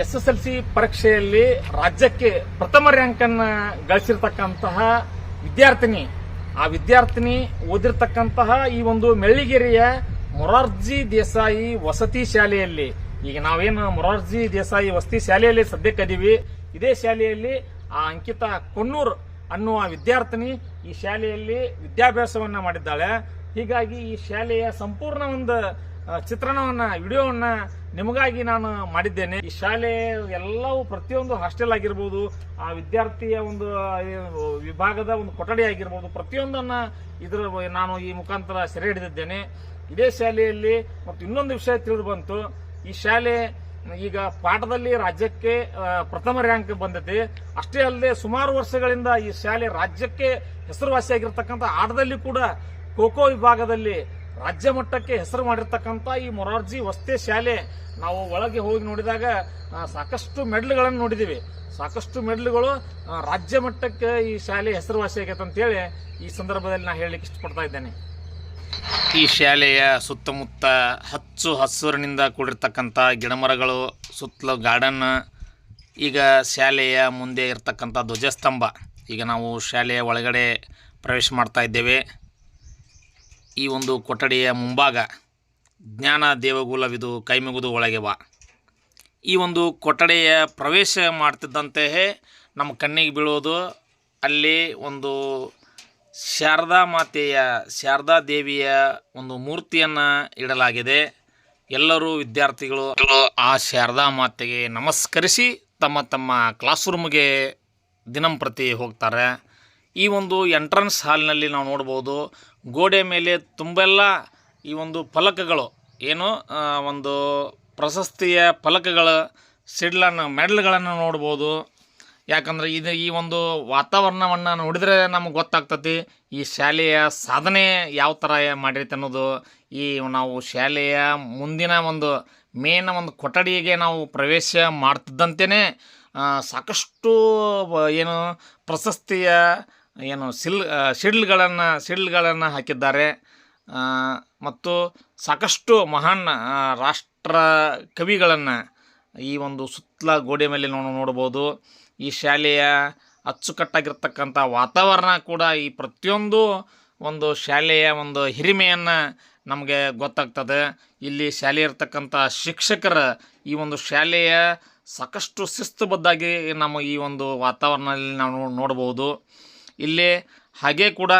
S ಪರೀಕ್ಷೆಯಲ್ಲಿ ರಾಜ್ಯಕ್ಕೆ ಪ್ರಥಮ ರ್ಯಾಂಕ್ ಅನ್ನ ಗಳಿಸಿರ್ತಕ್ಕಂತಹ ವಿದ್ಯಾರ್ಥಿನಿ, ಆ ವಿದ್ಯಾರ್ಥಿನಿ ಓದಿರ್ತಕ್ಕಂತಹ ಈ ಒಂದು ಮೆಳ್ಳಿಗೆರೆಯ ಮೊರಾರ್ಜಿ ದೇಸಾಯಿ ವಸತಿ ಶಾಲೆಯಲ್ಲಿ. ಈಗ ನಾವೇನು ಮೊರಾರ್ಜಿ ದೇಸಾಯಿ ವಸತಿ ಶಾಲೆಯಲ್ಲಿ ಸದ್ಯಕ್ಕದೀವಿ ಇದೇ ಶಾಲೆಯಲ್ಲಿ ಆ ಅಂಕಿತ ಕೊನ್ನೂರ್ ಅನ್ನುವ ವಿದ್ಯಾರ್ಥಿನಿ ಈ ಶಾಲೆಯಲ್ಲಿ ವಿದ್ಯಾಭ್ಯಾಸವನ್ನ ಮಾಡಿದ್ದಾಳೆ. ಹೀಗಾಗಿ ಈ ಶಾಲೆಯ ಸಂಪೂರ್ಣ ಒಂದು ಚಿತ್ರಣವನ್ನ, ವಿಡಿಯೋವನ್ನ ನಿಮಗಾಗಿ ನಾನು ಮಾಡಿದ್ದೇನೆ. ಈ ಶಾಲೆ ಎಲ್ಲವೂ ಪ್ರತಿಯೊಂದು ಹಾಸ್ಟೆಲ್ ಆಗಿರ್ಬೋದು, ಆ ವಿದ್ಯಾರ್ಥಿಯ ಒಂದು ವಿಭಾಗದ ಒಂದು ಕೊಠಡಿ ಆಗಿರ್ಬೋದು, ಪ್ರತಿಯೊಂದನ್ನ ಇದರ, ನಾನು ಈ ಮುಖಾಂತರ ಸೆರೆ ಹಿಡಿದಿದ್ದೇನೆ. ಇದೇ ಶಾಲೆಯಲ್ಲಿ ಮತ್ತು ಇನ್ನೊಂದು ವಿಷಯ ತಿಳಿದು ಬಂತು. ಈ ಶಾಲೆ ಈಗ ಪಾಠದಲ್ಲಿ ರಾಜ್ಯಕ್ಕೆ ಪ್ರಥಮ ರ್ಯಾಂಕ್ ಬಂದಿದೆ. ಅಷ್ಟೇ ಅಲ್ಲದೆ ಸುಮಾರು ವರ್ಷಗಳಿಂದ ಈ ಶಾಲೆ ರಾಜ್ಯಕ್ಕೆ ಹೆಸರುವಾಸಿಯಾಗಿರ್ತಕ್ಕಂಥ ಆಟದಲ್ಲಿ ಕೂಡ ಖೋಖೋ ವಿಭಾಗದಲ್ಲಿ ರಾಜ್ಯ ಮಟ್ಟಕ್ಕೆ ಹೆಸರು ಮಾಡಿರ್ತಕ್ಕಂಥ ಈ ಮೊರಾರ್ಜಿ ವಸ್ತೆ ಶಾಲೆ ನಾವು ಒಳಗೆ ಹೋಗಿ ನೋಡಿದಾಗ ಸಾಕಷ್ಟು ಮೆಡಲ್ಗಳನ್ನು ನೋಡಿದ್ದೀವಿ. ಸಾಕಷ್ಟು ಮೆಡಲ್ಗಳು ರಾಜ್ಯ ಮಟ್ಟಕ್ಕೆ ಈ ಶಾಲೆ ಹೆಸರುವಾಸಿ ಆಗೈತೆ ಅಂತೇಳಿ ಈ ಸಂದರ್ಭದಲ್ಲಿ ನಾನು ಹೇಳಲಿಕ್ಕೆ ಇಷ್ಟಪಡ್ತಾ ಇದ್ದೇನೆ. ಈ ಶಾಲೆಯ ಸುತ್ತಮುತ್ತ ಹಚ್ಚು ಹಸುರಿನಿಂದ ಕೂಡಿರ್ತಕ್ಕಂಥ ಗಿಡಮರಗಳು, ಸುತ್ತಲೂ ಗಾರ್ಡನ್ ಈಗ ಶಾಲೆಯ ಮುಂದೆ ಇರತಕ್ಕಂಥ ಧ್ವಜಸ್ತಂಭ. ಈಗ ನಾವು ಶಾಲೆಯ ಒಳಗಡೆ ಪ್ರವೇಶ ಮಾಡ್ತಾ ಇದ್ದೇವೆ. ಈ ಒಂದು ಕೊಠಡಿಯ ಮುಂಭಾಗ ಜ್ಞಾನ ದೇವಗುಲವಿದು ಕೈಮುಗಿದು ಒಳಗೆ ಬಾ. ಈ ಒಂದು ಕೊಠಡಿಯ ಪ್ರವೇಶ ಮಾಡ್ತಿದ್ದಂತೆಯೇ ನಮ್ಮ ಕಣ್ಣಿಗೆ ಬೀಳೋದು. ಅಲ್ಲಿ ಒಂದು ಶಾರದಾ ಮಾತೆಯ, ಶಾರದಾ ದೇವಿಯ ಒಂದು ಮೂರ್ತಿಯನ್ನು ಇಡಲಾಗಿದೆ. ಎಲ್ಲರೂ ವಿದ್ಯಾರ್ಥಿಗಳು ಆ ಶಾರದಾ ಮಾತೆಗೆ ನಮಸ್ಕರಿಸಿ ತಮ್ಮ ತಮ್ಮ ಕ್ಲಾಸ್ ರೂಮ್ಗೆ ದಿನಂಪ್ರತಿ ಹೋಗ್ತಾರೆ. ಈ ಒಂದು ಎಂಟ್ರನ್ಸ್ ಹಾಲ್ನಲ್ಲಿ ನಾವು ನೋಡ್ಬೋದು ಗೋಡೆ ಮೇಲೆ ತುಂಬೆಲ್ಲ ಈ ಒಂದು ಫಲಕಗಳು, ಏನು ಒಂದು ಪ್ರಶಸ್ತಿಯ ಫಲಕಗಳು ಸಿಡ್ಲನ್ನು, ಮೆಡಲ್ಗಳನ್ನು ನೋಡ್ಬೋದು. ಯಾಕಂದ್ರೆ ಇದು ಈ ಒಂದು ವಾತಾವರಣವನ್ನು ನೋಡಿದರೆ ನಮಗೆ ಗೊತ್ತಾಗ್ತತಿ, ಈ ಶಾಲೆಯ ಸಾಧನೆ ಯಾವ ಥರ ಮಾಡಿರುತ್ತೆ ಅನ್ನೋದು. ಈ ನಾವು ಶಾಲೆಯ ಮುಂದಿನ ಒಂದು, ಮೇನ್ ಒಂದು ಕೊಠಡಿಗೆ ನಾವು ಪ್ರವೇಶ ಮಾಡ್ತಿದ್ದಂತೆಯೇ ಸಾಕಷ್ಟು, ಏನು, ಪ್ರಶಸ್ತಿಯ ಏನು ಸಿಲ್ ಸಿಡ್ಲ್ಗಳನ್ನು ಸಿಡ್ಲ್ಗಳನ್ನು ಹಾಕಿದ್ದಾರೆ. ಮತ್ತು ಸಾಕಷ್ಟು ಮಹಾನ್ ರಾಷ್ಟ್ರ ಕವಿಗಳನ್ನು ಈ ಒಂದು ಸುತ್ತಲ ಗೋಡೆ ಮೇಲೆ ನಾವು ನೋಡ್ಬೋದು ಈ ಶಾಲೆಯ ಅಚ್ಚುಕಟ್ಟಾಗಿರ್ತಕ್ಕಂಥ ವಾತಾವರಣ ಕೂಡ ಈ ಪ್ರತಿಯೊಂದು ಒಂದು ಶಾಲೆಯ ಒಂದು ಹಿರಿಮೆಯನ್ನು ನಮಗೆ ಗೊತ್ತಾಗ್ತದೆ. ಇಲ್ಲಿ ಶಾಲೆ ಇರ್ತಕ್ಕಂಥ ಶಿಕ್ಷಕರ ಈ ಒಂದು ಶಾಲೆಯ ಸಾಕಷ್ಟು ಶಿಸ್ತುಬದ್ಧಾಗಿ ನಮ್ಮ ಈ ಒಂದು ವಾತಾವರಣದಲ್ಲಿ ನಾವು ನೋಡ್ಬೋದು ಇಲ್ಲಿ ಹಾಗೆ ಕೂಡ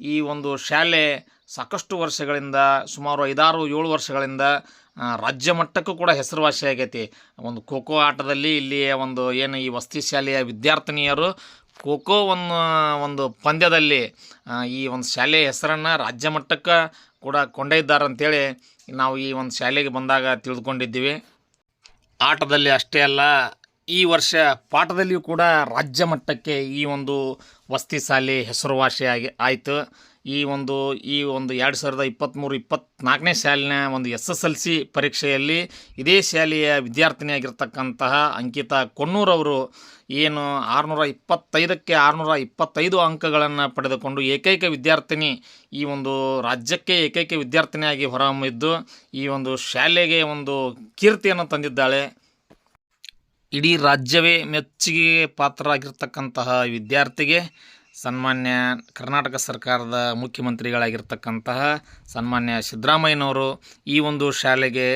ಈ ಒಂದು ಶಾಲೆ ಸಾಕಷ್ಟು ವರ್ಷಗಳಿಂದ, ಸುಮಾರು ಐದಾರು, ಏಳು ವರ್ಷಗಳಿಂದ ರಾಜ್ಯ ಮಟ್ಟಕ್ಕೂ ಕೂಡ ಹೆಸರುವಾಸಿ ಆಗೈತಿ. ಒಂದು ಖೋ ಆಟದಲ್ಲಿ ಇಲ್ಲಿಯ ಒಂದು ಏನು ಈ ವಸತಿ ಶಾಲೆಯ ವಿದ್ಯಾರ್ಥಿನಿಯರು ಖೋ ಖೋ ಒಂದು ಒಂದು ಪಂದ್ಯದಲ್ಲಿ ಈ ಒಂದು ಶಾಲೆಯ ಹೆಸರನ್ನು ರಾಜ್ಯ ಮಟ್ಟಕ್ಕೆ ಕೂಡ ಕೊಂಡೊಯ್ದಾರೆ ಅಂತೇಳಿ ನಾವು ಈ ಒಂದು ಶಾಲೆಗೆ ಬಂದಾಗ ತಿಳಿದುಕೊಂಡಿದ್ದೀವಿ. ಆಟದಲ್ಲಿ ಅಷ್ಟೇ ಅಲ್ಲ ಈ ವರ್ಷ ಪಾಠದಲ್ಲಿಯೂ ಕೂಡ ರಾಜ್ಯ ಮಟ್ಟಕ್ಕೆ ಈ ಒಂದು ವಸತಿ ಶಾಲೆ ಹೆಸರುವಾಸಿಯಾಗಿ ಆಯಿತು. ಈ ಒಂದು ಈ ಒಂದು ಎರಡು ಸಾವಿರದ ಇಪ್ಪತ್ತ್ಮೂರು ಇಪ್ಪತ್ತ್ನಾಲ್ಕನೇ ಶಾಲಿನ ಒಂದು ಎಸ್ ಎಸ್ ಎಲ್ ಸಿ ಪರೀಕ್ಷೆಯಲ್ಲಿ ಇದೇ ಶಾಲೆಯ ವಿದ್ಯಾರ್ಥಿನಿಯಾಗಿರ್ತಕ್ಕಂತಹ ಅಂಕಿತಾ ಕೊಣ್ಣೂರವರು ಏನು ಆರುನೂರ ಇಪ್ಪತ್ತೈದಕ್ಕೆ ಆರುನೂರ ಇಪ್ಪತ್ತೈದು ಅಂಕಗಳನ್ನು ಪಡೆದುಕೊಂಡು ಏಕೈಕ ವಿದ್ಯಾರ್ಥಿನಿ ಈ ಒಂದು ರಾಜ್ಯಕ್ಕೆ ಏಕೈಕ ವಿದ್ಯಾರ್ಥಿನಿಯಾಗಿ ಹೊರಹೊಮ್ಮಿದ್ದು ಈ ಒಂದು ಶಾಲೆಗೆ ಒಂದು ಕೀರ್ತಿಯನ್ನು ತಂದಿದ್ದಾಳೆ. ಇಡೀ ರಾಜ್ಯವೇ ಮೆಚ್ಚುಗೆ ಪಾತ್ರರಾಗಿರ್ತಕ್ಕಂತಹ ವಿದ್ಯಾರ್ಥಿಗೆ ಸನ್ಮಾನ್ಯ ಕರ್ನಾಟಕ ಸರ್ಕಾರದ ಮುಖ್ಯಮಂತ್ರಿಗಳಾಗಿರ್ತಕ್ಕಂತಹ ಸನ್ಮಾನ್ಯ ಸಿದ್ದರಾಮಯ್ಯನವರು ಈ ಒಂದು ಶಾಲೆಗೆ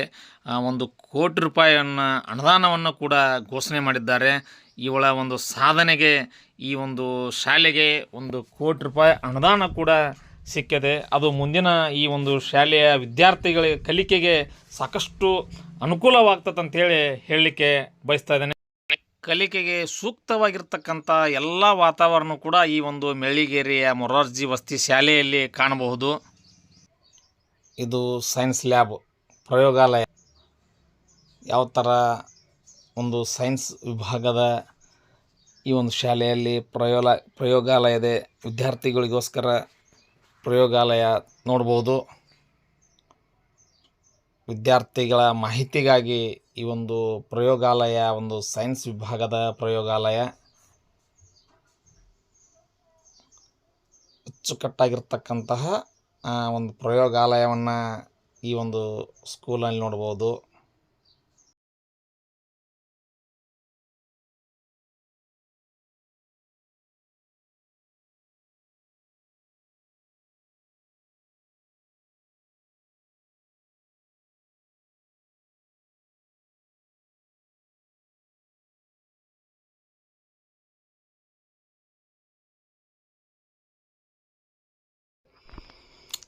ಒಂದು ಕೋಟಿ ರೂಪಾಯಿಯನ್ನು ಅನುದಾನವನ್ನು ಕೂಡ ಘೋಷಣೆ ಮಾಡಿದ್ದಾರೆ. ಇವಳ ಒಂದು ಸಾಧನೆಗೆ ಈ ಒಂದು ಶಾಲೆಗೆ ಒಂದು ಕೋಟಿ ರೂಪಾಯಿ ಅನುದಾನ ಕೂಡ ಸಿಕ್ಕಿದೆ ಅದು ಮುಂದಿನ ಈ ಒಂದು ಶಾಲೆಯ ವಿದ್ಯಾರ್ಥಿಗಳ ಕಲಿಕೆಗೆ ಸಾಕಷ್ಟು ಅನುಕೂಲವಾಗ್ತದೆ ಅಂತೇಳಿ ಹೇಳಲಿಕ್ಕೆ ಬಯಸ್ತಾ ಇದ್ದೇನೆ. ಕಲಿಕೆಗೆ ಸೂಕ್ತವಾಗಿರ್ತಕ್ಕಂಥ ಎಲ್ಲ ವಾತಾವರಣ ಕೂಡ ಈ ಒಂದು ಮೆಳ್ಳಿಗೇರಿಯ ಮೊರಾರ್ಜಿ ವಸ್ತಿ ಶಾಲೆಯಲ್ಲಿ ಕಾಣಬಹುದು. ಇದು ಸೈನ್ಸ್ ಲ್ಯಾಬ್ ಪ್ರಯೋಗಾಲಯ. ಯಾವ ಥರ ಒಂದು ಸೈನ್ಸ್ ವಿಭಾಗದ ಈ ಒಂದು ಶಾಲೆಯಲ್ಲಿ ಪ್ರಯೋಗ ಪ್ರಯೋಗಾಲಯದ ವಿದ್ಯಾರ್ಥಿಗಳಿಗೋಸ್ಕರ ಪ್ರಯೋಗಾಲಯ ನೋಡ್ಬೋದು. ವಿದ್ಯಾರ್ಥಿಗಳ ಮಾಹಿತಿಗಾಗಿ ಈ ಒಂದು ಪ್ರಯೋಗಾಲಯ, ಒಂದು ಸೈನ್ಸ್ ವಿಭಾಗದ ಪ್ರಯೋಗಾಲಯ ಅಚ್ಚುಕಟ್ಟಾಗಿರ್ತಕ್ಕಂತಹ ಒಂದು ಪ್ರಯೋಗಾಲಯವನ್ನು ಈ ಒಂದು ಸ್ಕೂಲಲ್ಲಿ ನೋಡ್ಬೋದು.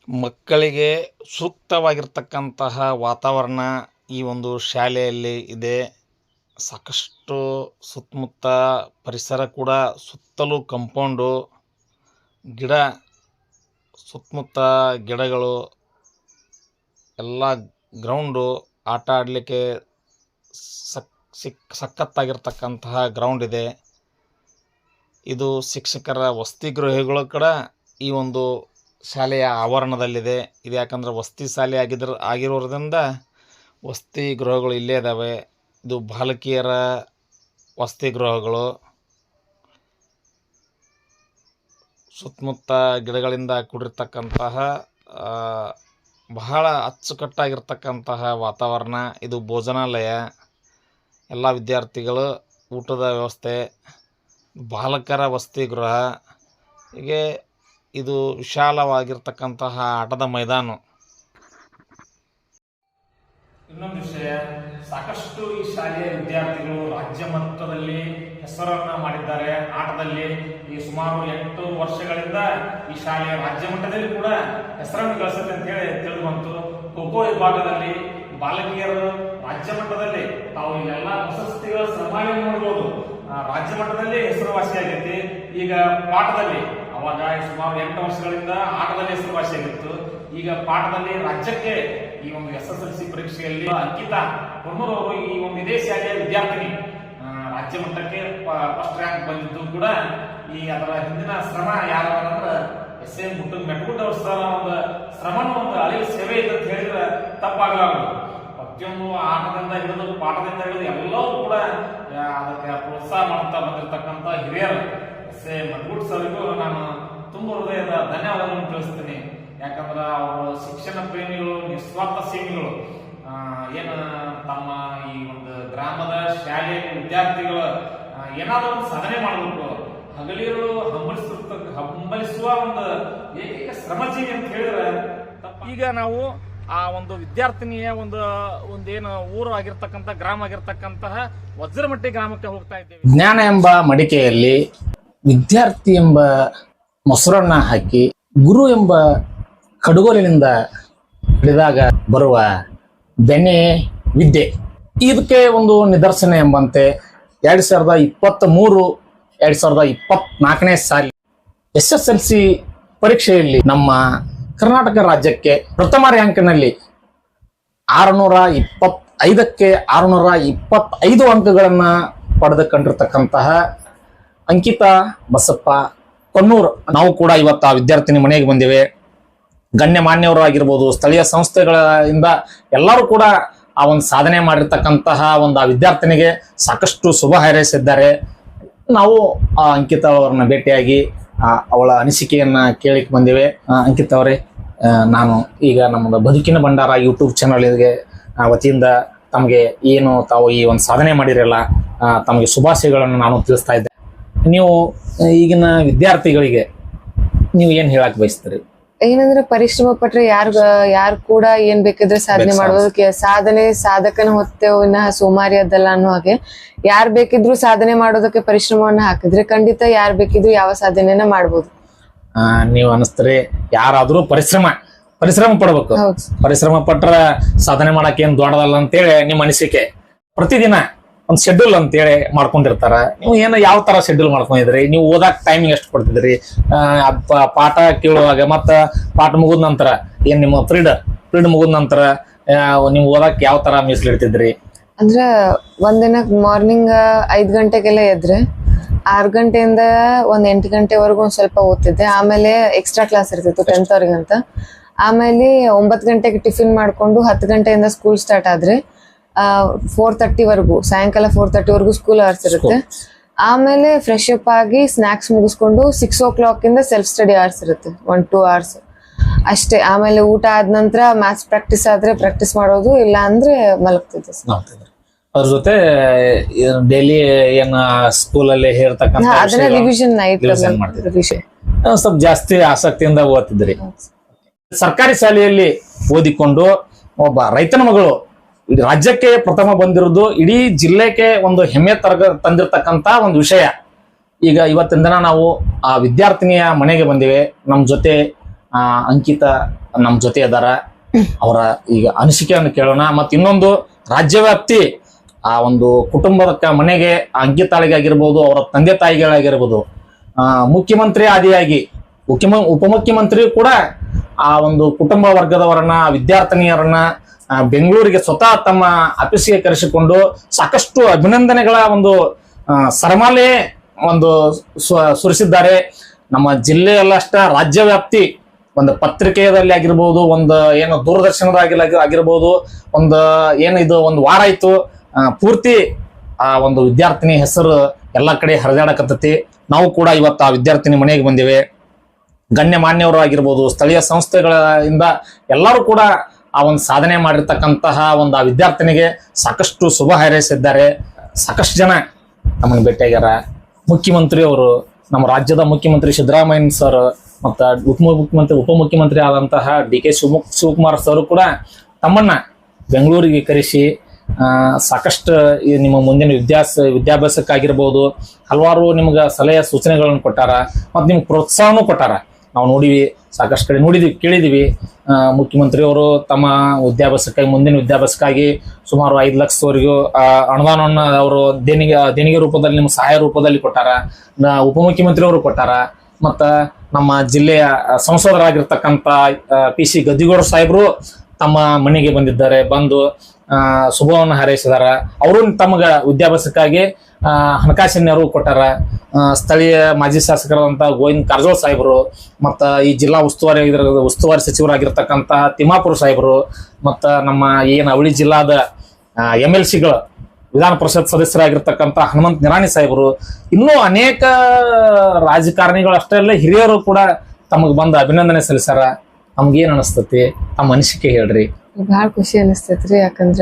ಮಕ್ಕಳಿಗೆ ಸೂಕ್ತವಾಗಿರ್ತಕ್ಕಂತಹ ವಾತಾವರಣ ಈ ಒಂದು ಶಾಲೆಯಲ್ಲಿ ಇದೆ. ಸಾಕಷ್ಟು ಸುತ್ತಮುತ್ತ ಪರಿಸರ ಕೂಡ ಸುತ್ತಲೂ ಕಂಪೌಂಡು ಗಿಡ, ಸುತ್ತಮುತ್ತ ಗಿಡಗಳು, ಎಲ್ಲ ಗ್ರೌಂಡು ಆಟ ಆಡಲಿಕ್ಕೆ ಸಕ್, ಸಿಕ್, ಸಖತ್ತಾಗಿರ್ತಕ್ಕಂತಹ ಗ್ರೌಂಡ್ ಇದೆ. ಇದು ಶಿಕ್ಷಕರ ವಸತಿ ಗೃಹಗಳು ಕೂಡ ಈ ಒಂದು ಶಾಲೆಯ ಆವರಣದಲ್ಲಿದೆ. ಇದು ಯಾಕಂದ್ರೆ ವಸತಿ ಶಾಲೆ ಆಗಿದ್ರ, ಆಗಿರೋದ್ರಿಂದ ವಸತಿ ಗೃಹಗಳು ಇಲ್ಲೇ ಇದ್ದಾವೆ ಇದು ಬಾಲಕಿಯರ ವಸತಿ ಗೃಹಗಳು. ಸುತ್ತಮುತ್ತ ಗಿಡಗಳಿಂದ ಕೂಡಿರ್ತಕ್ಕಂತಹ ಬಹಳ ಅಚ್ಚುಕಟ್ಟಾಗಿರ್ತಕ್ಕಂತಹ ವಾತಾವರಣ. ಇದು ಭೋಜನಾಲಯ. ಎಲ್ಲ ವಿದ್ಯಾರ್ಥಿಗಳು ಊಟದ ವ್ಯವಸ್ಥೆ. ಬಾಲಕರ ವಸತಿ ಗೃಹ. ಹೀಗೆ ಇದು ವಿಶಾಲವಾಗಿರ್ತಕ್ಕಂತಹ ಆಟದ ಮೈದಾನ. ಇನ್ನೊಂದು ವಿಷಯ, ಸಾಕಷ್ಟು ಈ ಶಾಲೆಯ ವಿದ್ಯಾರ್ಥಿಗಳು ರಾಜ್ಯ ಮಟ್ಟದಲ್ಲಿ ಹೆಸರನ್ನ ಮಾಡಿದ್ದಾರೆ. ಆಟದಲ್ಲಿ ಈ ಸುಮಾರು ಎಂಟು ವರ್ಷಗಳಿಂದ ಈ ಶಾಲೆಯ ರಾಜ್ಯ ಮಟ್ಟದಲ್ಲಿ ಕೂಡ ಹೆಸರನ್ನು ಗಳಿಸುತ್ತೆ ಅಂತ ಹೇಳಿ ತಿಳಿದು ಬಂತು. ಖೋಖೋ ವಿಭಾಗದಲ್ಲಿ ಬಾಲಕಿಯರು ರಾಜ್ಯ ಮಟ್ಟದಲ್ಲಿ ತಾವು ಇಲ್ಲೆಲ್ಲ ಪ್ರಶಸ್ತಿಗಳ ಶ್ರಮಾವಳಿ ನೋಡಬಹುದು ರಾಜ್ಯ ಮಟ್ಟದಲ್ಲಿ ಹೆಸರುವಾಸಿಯಾಗೈತಿ. ಈಗ ಪಾಠದಲ್ಲಿ ಅವಾಗ ಸುಮಾರು ಎಂಟು ವರ್ಷಗಳಿಂದ ಆಟದಲ್ಲಿ ಹೆಸರುವಾಸಿಯಾಗಿತ್ತು ಈಗ ಪಾಠದಲ್ಲಿ ರಾಜ್ಯಕ್ಕೆ ಈ ಒಂದು ಎಸ್ ಎಸ್ ಎಲ್ ಸಿ ಪರೀಕ್ಷೆಯಲ್ಲಿ ಅಂಕಿತ ಕೊನ್ನೂರು ಅವರು ಈ ಒಂದು ಇದೇ ಶಾಲೆಯ ವಿದ್ಯಾರ್ಥಿನಿ ರಾಜ್ಯ ಮಟ್ಟಕ್ಕೆ ಫಸ್ಟ್ ರ್ಯಾಂಕ್ ಬಂದಿದ್ದು ಕೂಡ ಈ ಅದರ ಹಿಂದಿನ ಶ್ರಮ ಯಾರಂದ್ರೆ ಎಸ್ ಎಂ ಮುಟ್ಟು ಮೆಟ್ಗುಡ್ ಅವ್ರ ಒಂದು ಶ್ರಮನ ಒಂದು ಅಳಿಯ ಸೇವೆ ಇದೆ ಅಂತ ಹೇಳಿದ್ರೆ ತಪ್ಪಾಗಲಾರದು. ಪ್ರತಿಯೊಂದು ಆಟದಿಂದ ಹಿಡಿದು ಪಾಠದಿಂದ ಹಿಡಿದು ಎಲ್ಲವೂ ಕೂಡ ಅದಕ್ಕೆ ಪ್ರೋತ್ಸಾಹ ಮಾಡ್ತಾ ಬಂದಿರತಕ್ಕಂತ ಹಿರಿಯರು. ಎಸ್ ಗುಡ್ ಸರ್ಗೂ ನಾನು ತುಂಬ ಹೃದಯದ ಧನ್ಯವಾದಗಳನ್ನು ತಿಳಿಸ್ತೀನಿ. ಯಾಕಂದ್ರೆ ಅವರು ಶಿಕ್ಷಣ ಪ್ರೇಮಿಗಳು, ನಿಸ್ವಾರ್ಥ ಸೇಮಿಗಳು. ಏನು ತಮ್ಮ ಈ ಒಂದು ಗ್ರಾಮದ ಶಾಲೆಯ ವಿದ್ಯಾರ್ಥಿಗಳ ಏನಾದ್ರೂ ಒಂದು ಸಾಧನೆ ಮಾಡಬೇಕು. ಹಗಲಿರು ಹಂಬಲಿಸುತ್ತ, ಹಂಬಲಿಸುವ ಒಂದು ಏಕೈಕ ಶ್ರಮಜೀವಿ ಅಂತ ಹೇಳಿದ್ರೆ ಈಗ ನಾವು ಆ ಒಂದು ವಿದ್ಯಾರ್ಥಿನಿಯ ಒಂದು, ಒಂದೇನು ಊರು ಆಗಿರ್ತಕ್ಕಂಥ, ಗ್ರಾಮ ಆಗಿರ್ತಕ್ಕಂತಹ ವಜ್ರಮಟ್ಟಿ ಗ್ರಾಮಕ್ಕೆ ಹೋಗ್ತಾ ಇದ್ದೇವೆ. ಜ್ಞಾನ ಎಂಬ ಮಡಿಕೆಯಲ್ಲಿ ವಿದ್ಯಾರ್ಥಿ ಎಂಬ ಮೊಸರನ್ನ ಹಾಕಿ ಗುರು ಎಂಬ ಕಡುಗೋಲಿನಿಂದ ಹಿಡಿದಾಗ ಬರುವ ಬೆನೆ ವಿದ್ಯೆ. ಇದಕ್ಕೆ ಒಂದು ನಿದರ್ಶನ ಎಂಬಂತೆ ಎರಡ್ ಸಾವಿರದ ಇಪ್ಪತ್ತ್ ಮೂರು ಎರಡ್ ಸಾವಿರದ ಇಪ್ಪತ್ನಾಲ್ಕನೇ ಸಾಲಿ ಎಸ್ ಎಸ್ ಎಲ್ ಸಿ ಪರೀಕ್ಷೆಯಲ್ಲಿ ನಮ್ಮ ಕರ್ನಾಟಕ ರಾಜ್ಯಕ್ಕೆ ಪ್ರಥಮ ರ್ಯಾಂಕ್ನಲ್ಲಿ ಆರುನೂರ ಇಪ್ಪತ್ತೈದಕ್ಕೆ ಆರುನೂರ ಇಪ್ಪತ್ತೈದು ಅಂಕಗಳನ್ನು ಪಡೆದುಕೊಂಡಿರ್ತಕ್ಕಂತಹ ಅಂಕಿತಾ ಬಸಪ್ಪ ಕೊನ್ನೂರ್ ನಾವು ಕೂಡ ಇವತ್ತು ಆ ವಿದ್ಯಾರ್ಥಿನಿ ಮನೆಗೆ ಬಂದಿವೆ. ಗಣ್ಯಮಾನ್ಯವರು ಆಗಿರ್ಬೋದು ಸ್ಥಳೀಯ ಸಂಸ್ಥೆಗಳಿಂದ ಎಲ್ಲರೂ ಕೂಡ ಆ ಒಂದು ಸಾಧನೆ ಮಾಡಿರ್ತಕ್ಕಂತಹ ಒಂದು ಆ ವಿದ್ಯಾರ್ಥಿನಿಗೆ ಸಾಕಷ್ಟು ಶುಭ ಹಾರೈಸಿದ್ದಾರೆ. ನಾವು ಆ ಅಂಕಿತ ಅವರನ್ನ ಭೇಟಿಯಾಗಿ ಅವಳ ಅನಿಸಿಕೆಯನ್ನ ಕೇಳಿಕ್ ಬಂದಿವೆ. ಅಂಕಿತ ಅವರೇ ನಾನು ಈಗ ನಮ್ಮದು ಬದುಕಿನ ಭಂಡಾರ ಯೂಟ್ಯೂಬ್ ಚಾನಲ್ಗೆ ವತಿಯಿಂದ ತಮಗೆ ಏನು ತಾವು ಈ ಒಂದು ಸಾಧನೆ ಮಾಡಿರಲ್ಲ ತಮಗೆ ಶುಭಾಶಯಗಳನ್ನು ನಾನು ತಿಳಿಸ್ತಾ ಇದ್ದೆ. ನೀವು ಈಗಿನ ವಿದ್ಯಾರ್ಥಿಗಳಿಗೆ ನೀವು ಏನು ಹೇಳಕ್ ಬಯಸ್ತೀರಿ? ಏನಂದ್ರೆ ಪರಿಶ್ರಮ ಪಟ್ರೆ ಯಾರು ಯಾರು ಕೂಡ ಏನ್ ಬೇಕಿದ್ರೆ ಸಾಧನೆ ಮಾಡಬಹುದು ಮಾಡ್ಬೋದು. ಸಾಧನೆ ಸಾಧಕನ ಹೊತ್ತೇವು ಇನ್ನಹ ಸೋಮಾರಿ ಅದಲ್ಲ ಅನ್ನೋ ಹಾಗೆ. ಯಾರು ಬೇಕಿದ್ರು ಸಾಧನೆ ಮಾಡೋದಕ್ಕೆ ಪರಿಶ್ರಮವನ್ನ ಹಾಕಿದ್ರೆ ಖಂಡಿತ ಯಾರು ಬೇಕಿದ್ರು ಯಾವ ಸಾಧನೆನ ಮಾಡ್ಬೋದು. ಆ, ನೀವು ಅನಿಸ್ತಾರೆ ಯಾರಾದ್ರೂ ಪರಿಶ್ರಮ ಪರಿಶ್ರಮ ಪಡ್ಬೇಕು. ಪರಿಶ್ರಮ ಪಟ್ರ ಸಾಧನೆ ಮಾಡಕ್ ಏನ್ ದೊಡ್ಡದಲ್ಲ ಅಂತೇಳಿ ನಿಮ್ಮ ಅನಿಸಿಕೆ. ಪ್ರತಿದಿನ ಒಂದ್ ಶೆಡ್ಯೂಲ್ ಅಂತೇಳಿ ಮಾಡ್ಕೊಂಡಿರ್ತಾರ. ನೀವು ಏನು ಯಾವ ತರ ಶೆಡ್ಯೂಲ್ ಮಾಡ್ಕೊಂಡಿದ್ರಿ ನೀವು ಓದಾಕ್ ಟೈಮಿಂಗ್ ಎಷ್ಟು ಕೊಡ್ತಿದ್ರಿ ಪಾಠ ಕೇಳುವಾಗ ಮತ್ತ ಪಾಠ ಮುಗಿದ ನಂತರ ಏನ್ ನಿಮ್ಮ ಫ್ರೀಡ ಫ್ರೀಡ್ ಮುಗಿದ ನಂತರ ನೀವು ಓದಾಕ್ ಯಾವ ತರ ಮೀಸಲಿಡ್ತಿದ್ರಿ ಅಂದ್ರ ಒಂದಿನ ಮಾರ್ನಿಂಗ್ ಐದ್ ಗಂಟೆಗೆಲ್ಲ ಎದ್ರೆ ಆರು ಗಂಟೆಯಿಂದ ಒಂದ್ ಎಂಟು ಗಂಟೆವರೆಗೂ ಒಂದ್ ಸ್ವಲ್ಪ ಓದ್ತಿದ್ದೆ. ಆಮೇಲೆ ಎಕ್ಸ್ಟ್ರಾ ಕ್ಲಾಸ್ ಇರ್ತಿತ್ತು ಟೆಂತ್ ಅವ್ರಿಗಂತ ಆಮೇಲೆ ಒಂಬತ್ತು ಗಂಟೆಗೆ ಟಿಫಿನ್ ಮಾಡ್ಕೊಂಡು ಹತ್ತು ಗಂಟೆಯಿಂದ ಸ್ಕೂಲ್ ಸ್ಟಾರ್ಟ್ ಆದ್ರೆ ಫೋರ್ ತರ್ಟಿವರೆಗೂ ಸಾಯಂಕಾಲ ಫೋರ್ ತರ್ಟಿವರೆಗೂ ಸ್ಕೂಲ್ ಅವರ್ಸ್ ಇರುತ್ತೆ. ಆಮೇಲೆ ಫ್ರೆಶ್ ಅಪ್ ಆಗಿ ಸ್ನಾಕ್ಸ್ ಮುಗಿಸ್ಕೊಂಡು ಸಿಕ್ಸ್ ಓ ಕ್ಲಾಕ್ ಇಂದ ಸೆಲ್ಫ್ ಸ್ಟಡಿ ಅವರ್ಸ್ ಇರುತ್ತೆ ಒನ್ ಟೂ ಅವರ್ಸ್ ಅಷ್ಟೇ ಆಮೇಲೆ ಊಟ ಆದ ನಂತರ ಮ್ಯಾಥ್ಸ್ ಪ್ರಾಕ್ಟೀಸ್ ಆದ್ರೆ ಪ್ರಾಕ್ಟೀಸ್ ಮಾಡೋದು ಇಲ್ಲ ಅಂದ್ರೆ ಮಲಗ್ತಿದ್ದೆ. ಅದ್ರ ಜೊತೆ ಡೈಲಿ ಏನ ಸ್ಕೂಲ್ ಅಲ್ಲಿ ಹೇಳ್ತಕ್ಕಂತ ಅದನ್ನ ರಿವಿಷನ್ ನೈಟ್. ಆ, ಸ್ವಲ್ಪ ಜಾಸ್ತಿ ಆಸಕ್ತಿಯಿಂದ ಓದ್ತಿದ್ರಿ ಸರ್ಕಾರಿ ಶಾಲೆಯಲ್ಲಿ ಓದಿಕೊಂಡು ಒಬ್ಬ ರೈತನ ಮಗಳು ರಾಜ್ಯಕ್ಕೆ ಪ್ರಥಮ ಬಂದಿರೋದು ಇಡೀ ಜಿಲ್ಲೆಗೆ ಒಂದು ಹೆಮ್ಮೆ ತರಗ ತಂದಿರತಕ್ಕಂತ ಒಂದು ವಿಷಯ. ಈಗ ಇವತ್ತಿನ ದಿನ ನಾವು ಆ ವಿದ್ಯಾರ್ಥಿನಿಯ ಮನೆಗೆ ಬಂದಿವೆ. ನಮ್ಮ ಜೊತೆ ಅಂಕಿತ ನಮ್ಮ ಜೊತೆ ಅದಾರ ಅವರ ಈಗ ಅನಿಸಿಕೆಯನ್ನು ಕೇಳೋಣ. ಮತ್ತು ಇನ್ನೊಂದು ರಾಜ್ಯವ್ಯಾಪ್ತಿ, ಆ, ಒಂದು ಕುಟುಂಬದ ಮನೆಗೆ ಆ ಅಂಕಿತಾಳಿಗೆ ಆಗಿರ್ಬೋದು ಅವರ ತಂದೆ ತಾಯಿಗಳಾಗಿರ್ಬೋದು ಮುಖ್ಯಮಂತ್ರಿ ಆದಿಯಾಗಿ ಮುಖ್ಯಮ ಉಪಮುಖ್ಯಮಂತ್ರಿ ಕೂಡ ಆ ಒಂದು ಕುಟುಂಬ ವರ್ಗದವರನ್ನ, ವಿದ್ಯಾರ್ಥಿನಿಯರನ್ನ ಬೆಂಗಳೂರಿಗೆ ಸ್ವತಃ ತಮ್ಮ ಆಫೀಸ್ಗೆ ಕರೆಸಿಕೊಂಡು ಸಾಕಷ್ಟು ಅಭಿನಂದನೆಗಳ ಒಂದು ಸರಮಾಲೆ ಒಂದು ಸುರಿಸಿದ್ದಾರೆ. ನಮ್ಮ ಜಿಲ್ಲೆಯಲ್ಲಷ್ಟ ರಾಜ್ಯವ್ಯಾಪ್ತಿ ಒಂದು ಪತ್ರಿಕೆಯಲ್ಲಿ ಆಗಿರ್ಬೋದು, ಒಂದು ಏನು ದೂರದರ್ಶನದಾಗಿ ಆಗಿರ್ಬೋದು, ಒಂದು ಏನು ಇದು ಒಂದು ವಾರ ಆಯ್ತು ಪೂರ್ತಿ ಆ ಒಂದು ವಿದ್ಯಾರ್ಥಿನಿ ಹೆಸರು ಎಲ್ಲ ಕಡೆ ಹರಿದಾಡಕತ್ತೈತಿ. ನಾವು ಕೂಡ ಇವತ್ತು ಆ ವಿದ್ಯಾರ್ಥಿನಿ ಮನೆಗೆ ಬಂದಿವೆ. ಗಣ್ಯ ಮಾನ್ಯವರು ಆಗಿರ್ಬೋದು ಸ್ಥಳೀಯ ಸಂಸ್ಥೆಗಳಿಂದ ಎಲ್ಲರೂ ಕೂಡ ಆ ಒಂದು ಸಾಧನೆ ಮಾಡಿರ್ತಕ್ಕಂತಹ ಒಂದು ಆ ವಿದ್ಯಾರ್ಥಿನಿಗೆ ಸಾಕಷ್ಟು ಶುಭ ಹಾರೈಸಿದ್ದಾರೆ. ಸಾಕಷ್ಟು ಜನ ನಮಗೆ ಭೇಟಿಯಾಗ್ಯಾರ. ಮುಖ್ಯಮಂತ್ರಿಯವರು ನಮ್ಮ ರಾಜ್ಯದ ಮುಖ್ಯಮಂತ್ರಿ ಸಿದ್ದರಾಮಯ್ಯ ಸರ್ ಮತ್ತು ಉಪಮುಖ್ಯಮಂತ್ರಿ ಉಪಮುಖ್ಯಮಂತ್ರಿ ಆದಂತಹ ಡಿ ಕೆ ಶಿವಮು, ಶಿವಕುಮಾರ್ ಸರ್ ಕೂಡ ತಮ್ಮನ್ನ ಬೆಂಗಳೂರಿಗೆ ಕರೆಸಿ ಸಾಕಷ್ಟು ನಿಮ್ಮ ಮುಂದಿನ ವಿದ್ಯಾಸ, ವಿದ್ಯಾಭ್ಯಾಸಕ್ಕಾಗಿರ್ಬೋದು, ಹಲವಾರು ನಿಮ್ಗೆ ಸಲಹೆ ಸೂಚನೆಗಳನ್ನು ಕೊಟ್ಟಾರ, ಮತ್ತು ನಿಮ್ಗೆ ಪ್ರೋತ್ಸಾಹನೂ ಕೊಟ್ಟಾರ. ನಾವು ನೋಡಿವಿ, ಸಾಕಷ್ಟು ಕಡೆ ನೋಡಿದ್ವಿ, ಕೇಳಿದೀವಿ. ಮುಖ್ಯಮಂತ್ರಿಯವರು ತಮ್ಮ ವಿದ್ಯಾಭ್ಯಾಸಕ್ಕಾಗಿ ಮುಂದಿನ ವಿದ್ಯಾಭ್ಯಾಸಕ್ಕಾಗಿ ಸುಮಾರು ಐದು ಲಕ್ಷದವರೆಗೂ ಅನುದಾನವನ್ನು ಅವರು ದೇಣಿಗೆ ದೇಣಿಗೆ ರೂಪದಲ್ಲಿ, ನಿಮ್ಮ ಸಹಾಯ ರೂಪದಲ್ಲಿ ಕೊಟ್ಟಾರ. ಉಪಮುಖ್ಯಮಂತ್ರಿಯವರು ಕೊಟ್ಟಾರ. ಮತ್ತ ನಮ್ಮ ಜಿಲ್ಲೆಯ ಸಂಸದರಾಗಿರ್ತಕ್ಕಂಥ ಪಿ ಸಿ ಗದ್ದಿಗೌಡ ಸಾಹೇಬರು ತಮ್ಮ ಮನೆಗೆ ಬಂದಿದ್ದಾರೆ, ಬಂದು ಶುಭವನ್ನು ಹಾರೈಸಿದಾರ. ಅವರು ತಮಗ ವಿದ್ಯಾಭ್ಯಾಸಕ್ಕಾಗಿ ಹಣಕಾಸಿನ ನೆರವು ಕೊಟ್ಟಾರ. ಸ್ಥಳೀಯ ಮಾಜಿ ಶಾಸಕರಾದಂಥ ಗೋವಿಂದ ಕಾರಜೋಳ ಸಾಹೇಬರು, ಮತ್ತು ಈ ಜಿಲ್ಲಾ ಉಸ್ತುವಾರಿ ಉಸ್ತುವಾರಿ ಸಚಿವರಾಗಿರ್ತಕ್ಕಂಥ ತಿಮ್ಮಾಪುರ ಸಾಹೇಬರು, ಮತ್ತು ನಮ್ಮ ಏನು ಅವಳಿ ಜಿಲ್ಲಾದ ಎಂ ಎಲ್ ಸಿಗಳು ವಿಧಾನ ಪರಿಷತ್ ಸದಸ್ಯರಾಗಿರ್ತಕ್ಕಂಥ ಹನುಮಂತ್ ನಿರಾಣಿ ಸಾಹೇಬರು, ಇನ್ನೂ ಅನೇಕ ರಾಜಕಾರಣಿಗಳು ಅಷ್ಟೇ ಅಲ್ಲ, ಹಿರಿಯರು ಕೂಡ ತಮಗೆ ಬಂದು ಅಭಿನಂದನೆ ಸಲ್ಲಿಸ್ಯಾರ. ನಮ್ಗೇನ್ ಅನಿಸ್ತತಿ? ಆ ಅನಿಸಿಕೆ ಹೇಳ್ರಿ. ಬಹಳ ಖುಷಿ ಅನಿಸ್ತೈತ್ರಿ, ಯಾಕಂದ್ರ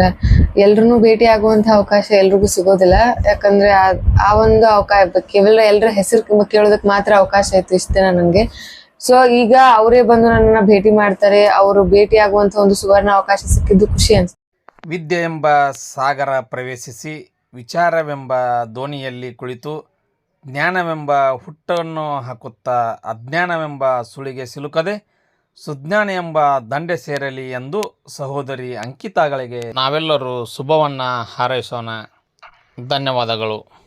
ಎಲ್ರು ಭೇಟಿ ಆಗುವಂತ ಅವಕಾಶ ಎಲ್ರಿಗೂ ಸಿಗೋದಿಲ್ಲ. ಯಾಕಂದ್ರೆ ಆ- ಒಂದು ಅವಕಾಶ ಕೇವಲ ಎಲ್ರ ಹೆಸರು ಕೇಳೋದಕ್ಕೆ ಮಾತ್ರ ಅವಕಾಶ ಆಯ್ತು ಇಷ್ಟ ದಿನ ನಂಗೆ ಸೊ ಈಗ ಅವರೇ ಬಂದು ನನ್ನನ್ನ ಭೇಟಿ ಮಾಡ್ತಾರೆ, ಅವರು ಭೇಟಿ ಆಗುವಂತ ಒಂದು ಸುವರ್ಣ ಅವಕಾಶ ಸಿಕ್ಕಿದ್ದು ಖುಷಿ ಅನ್ಸುತ್ತೆ ವಿದ್ಯೆ ಎಂಬ ಸಾಗರ ಪ್ರವೇಶಿಸಿ, ವಿಚಾರವೆಂಬ ದೋಣಿಯಲ್ಲಿ ಕುಳಿತು, ಜ್ಞಾನವೆಂಬ ಹುಟ್ಟನ್ನು ಹಾಕುತ್ತಾ, ಅಜ್ಞಾನವೆಂಬ ಸುಳಿಗೆ ಸಿಲುಕದೆ ಸುಜ್ಞಾನ ಎಂಬ ದಂಡೆ ಸೇರಲಿ ಎಂದು ಸಹೋದರಿ ಅಂಕಿತಾಗಳಿಗೆ ನಾವೆಲ್ಲರೂ ಶುಭವನ್ನು ಹಾರೈಸೋಣ. ಧನ್ಯವಾದಗಳು.